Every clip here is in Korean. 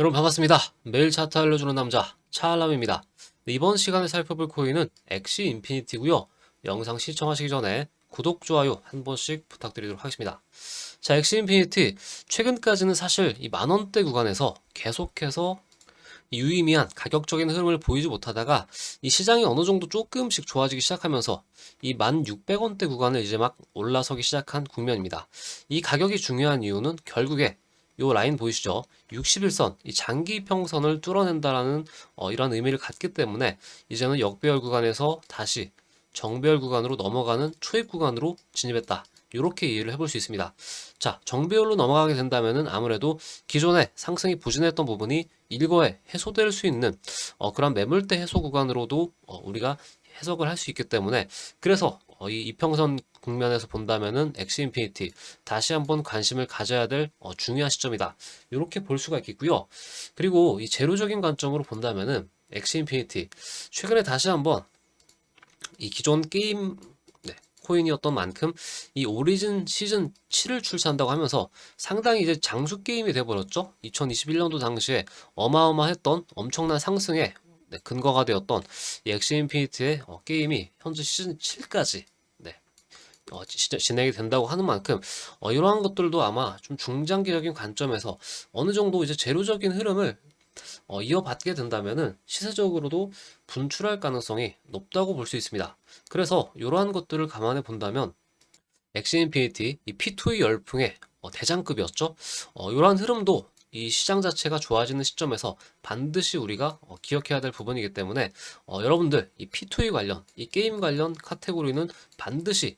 여러분 반갑습니다. 매일 차트 알려주는 남자 차알람입니다. 네, 이번 시간에 살펴볼 코인은 엑시 인피니티고요. 영상 시청하시기 전에 구독, 좋아요 한 번씩 부탁드리도록 하겠습니다. 자, 엑시 인피니티 최근까지는 사실 이 만원대 구간에서 계속해서 이 유의미한 가격적인 흐름을 보이지 못하다가 이 시장이 어느 정도 조금씩 좋아지기 시작하면서 이 1600원대 구간을 이제 막 올라서기 시작한 국면입니다. 이 가격이 중요한 이유는 결국에 요 라인 보이시죠? 61선, 이 장기 평선을 뚫어낸다라는 어, 이런 의미를 갖기 때문에 이제는 역배열 구간에서 다시 정배열 구간으로 넘어가는 초입 구간으로 진입했다. 이렇게 이해를 해볼 수 있습니다. 자, 정배열로 넘어가게 된다면은 아무래도 기존에 상승이 부진했던 부분이 일거에 해소될 수 있는 어, 그런 매물대 해소 구간으로도 어, 우리가 해석을 할 수 있기 때문에 그래서 어, 이 이평선 국면에서 본다면은 엑시 인피니티 다시 한번 관심을 가져야 될 어, 중요한 시점이다. 이렇게 볼 수가 있겠고요. 그리고 이 재료적인 관점으로 본다면은 엑시 인피니티 최근에 다시 한번 이 기존 게임 네, 코인이었던 만큼 이 오리진 시즌 7을 출시한다고 하면서 상당히 이제 장수 게임이 돼버렸죠. 2021년도 당시에 어마어마했던 엄청난 상승에 네, 근거가 되었던 이 엑시 인피니트의 어, 게임이 현재 시즌 7까지 네, 어, 지- 진행이 된다고 하는 만큼 어, 이러한 것들도 아마 좀 중장기적인 관점에서 어느 정도 이제 재료적인 흐름을 어, 이어받게 된다면은 시세적으로도 분출할 가능성이 높다고 볼 수 있습니다. 그래서 이러한 것들을 감안해 본다면 엑시 인피니티 이 P2E 열풍의 어, 대장급이었죠. 어, 이러한 흐름도 이 시장 자체가 좋아지는 시점에서 반드시 우리가 어, 기억해야 될 부분이기 때문에 어, 여러분들 이 P2E 관련, 이 게임 관련 카테고리는 반드시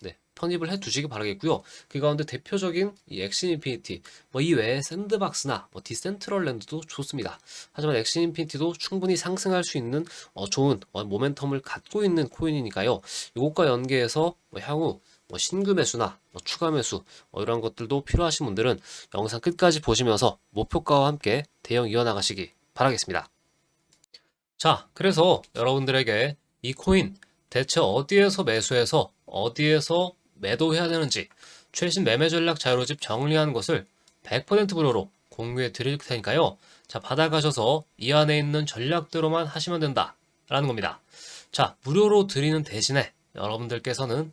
네, 편입을 해 두시기 바라겠고요. 그 가운데 대표적인 이 엑신 인피니티, 뭐 이 외에 샌드박스나 뭐 디센트럴랜드도 좋습니다. 하지만 엑신 인피니티도 충분히 상승할 수 있는 어, 좋은 어, 모멘텀을 갖고 있는 코인이니까요. 이것과 연계해서 뭐 향후 뭐 신규 매수나 뭐 추가 매수 뭐 이런 것들도 필요하신 분들은 영상 끝까지 보시면서 목표가와 함께 대응 이어나가시기 바라겠습니다. 자, 그래서 여러분들에게 이 코인 대체 어디에서 매수해서 어디에서 매도해야 되는지 최신 매매 전략 자료집 정리한 것을 100% 무료로 공유해 드릴 테니까요. 자, 받아가셔서 이 안에 있는 전략대로만 하시면 된다. 라는 겁니다. 자, 무료로 드리는 대신에 여러분들께서는